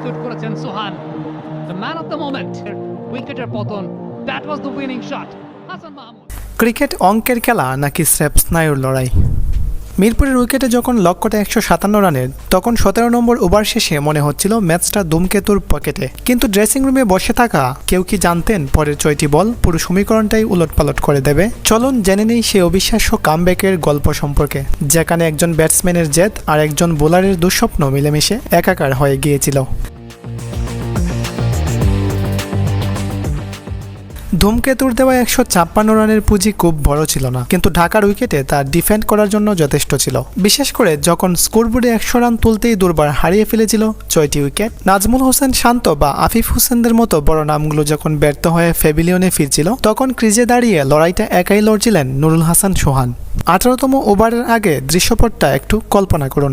Execute করেছেন Sohan the man of the moment উইকেটের পতন that was the winning shot Hasan Mahmud cricket অঙ্কের খেলা নাকি স্রেপ স্নায়ুর লড়াই? মিরপুরের উইকেটে যখন লক্ষ্যটা একশো সাতান্ন রানের, তখন সতেরো নম্বর ওভার শেষে মনে হচ্ছিল ম্যাচটা দুমকেতুর পকেটে। কিন্তু ড্রেসিং রুমে বসে থাকা কেউ কি জানতেন পরের ছয়টি বল পুরো সমীকরণটাই উলটপালট করে দেবে? চলুন জেনে নেই সেই অবিশ্বাস্য কামব্যাকের গল্প সম্পর্কে। যেখানে একজন ব্যাটসম্যানের জেদ আর একজন বোলারের দুঃস্বপ্ন মিলেমিশে একাকার হয়ে গিয়েছিল। ধূমকেতুর দেওয়া একশো ছাপ্পান্ন রানের পুঁজি খুব বড় ছিল না, কিন্তু ঢাকার উইকেটে তা ডিফেন্ড করার জন্য যথেষ্ট ছিল। বিশেষ করে যখন স্কোরবোর্ডে একশো রান তুলতেই দুর্বার হারিয়ে ফেলেছিল ছয়টি উইকেট। নাজমুল হোসেন শান্ত বা আফিফ হোসেনদের মতো বড় নামগুলো যখন ব্যর্থ হয়ে ফেভিলিয়নে ফিরছিল, তখন ক্রিজে দাঁড়িয়ে লড়াইটা একাই লড়ছিলেন নুরুল হাসান সোহান। আঠারোতম ওভারের আগে দৃশ্যপটটা একটু কল্পনা করুন।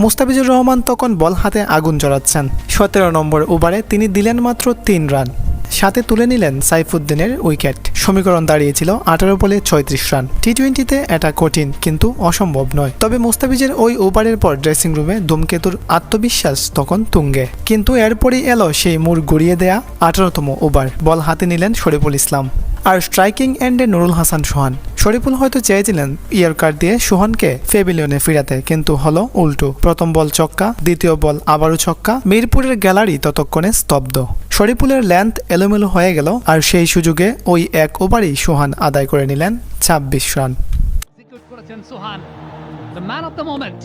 মুস্তাফিজুর রহমান তখন বল হাতে আগুন জড়াচ্ছেন সতেরো নম্বর ওভারে তিনি দিলেন মাত্র তিন রান। সাথে তুলে নিলেন সাইফুদ্দিনের উইকেট। সমীকরণ দাঁড়িয়েছিল আঠারো বলে ছয়ত্রিশ রান। টি টোয়েন্টিতে এটা কঠিন, কিন্তু অসম্ভব নয়। তবে মুস্তাফিজের ওই ওভারের পর ড্রেসিং রুমে ধূমকেতুর আত্মবিশ্বাস তখন তুঙ্গে। কিন্তু এরপরই এলো সেই মুড় গড়িয়ে দেয়া আঠারোতম ওভার। বল হাতে নিলেন শরীফুল ইসলাম। আর স্ট্রাইকিং এন্ডে নুরুল হাসান সোহান। শরীফুল হয়তো চেয়েছিলেন ইয়ারকার দিয়ে সোহানকে ফেবিলিয়নে ফিরাতে, কিন্তু হলো উল্টো। প্রথম বল চক্কা দ্বিতীয় বল আবারও ছক্কা, মিরপুরের গ্যালারি ততক্ষণে স্তব্ধ। শরীফুলের ল্যান্থ এলোমেলো হয়ে গেল, আর সেই সুযোগে ওই এক ওভারই সুহান আদায় করে নিলেন ছাব্বিশ run. The man of the moment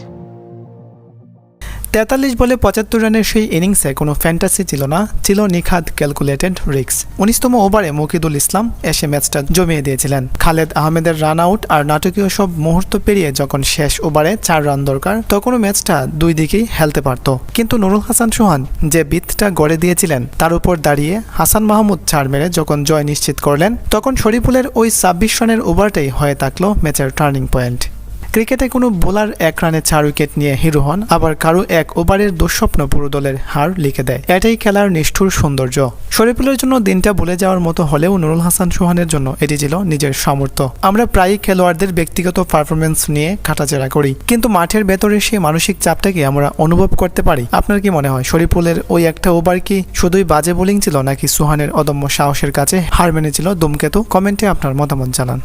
তেতাল্লিশ বলে পঁচাত্তর রানের সেই ইনিংসে কোনো ফ্যান্টাসি ছিল না, ছিল নিখাদ ক্যালকুলেটেড রিক্স উনিশতম ওভারে মকিদুল ইসলাম এসে ম্যাচটা জমিয়ে দিয়েছিলেন। খালেদ আহমেদের রান আউট আর নাটকীয় সব মুহূর্ত পেরিয়ে যখন শেষ ওভারে চার রান দরকার, তখনও ম্যাচটা দুই দিকেই হেলতে পারত। কিন্তু নুরুল হাসান সোহান যে বিতটা গড়ে দিয়েছিলেন, তার উপর দাঁড়িয়ে হাসান মাহমুদ ছাড় মেরে যখন জয় নিশ্চিত করলেন, তখন শরীফুলের ওই ছাব্বিশ রানের ওভারটাই হয়ে থাকল ম্যাচের টার্নিং পয়েন্ট ক্রিকেটে কোনো বোলার এক রানে চার উইকেট নিয়ে হিরো হন, আবার কারও এক ওভারের দুঃস্বপ্ন পুরো দলের হার লিখে দেয়। এটাই খেলার নিষ্ঠুর সৌন্দর্য। শরীফুলের জন্য দিনটা ভুলে যাওয়ার মতো হলেও নুরুল হাসান সোহানের জন্য এটি ছিল নিজের সামর্থ্য। আমরা প্রায়ই খেলোয়াড়দের ব্যক্তিগত পারফরমেন্স নিয়ে কাটাচেরা করি, কিন্তু মাঠের ভেতরে সেই মানসিক চাপটাকে আমরা অনুভব করতে পারি। আপনার কি মনে হয়, শরীফুলের ওই একটা ওভার কি শুধুই বাজে বোলিং ছিল, নাকি সোহানের অদম্য সাহসের কাছে হার মেনেছিল দুমকেতু কমেন্টে আপনার মতামত জানান।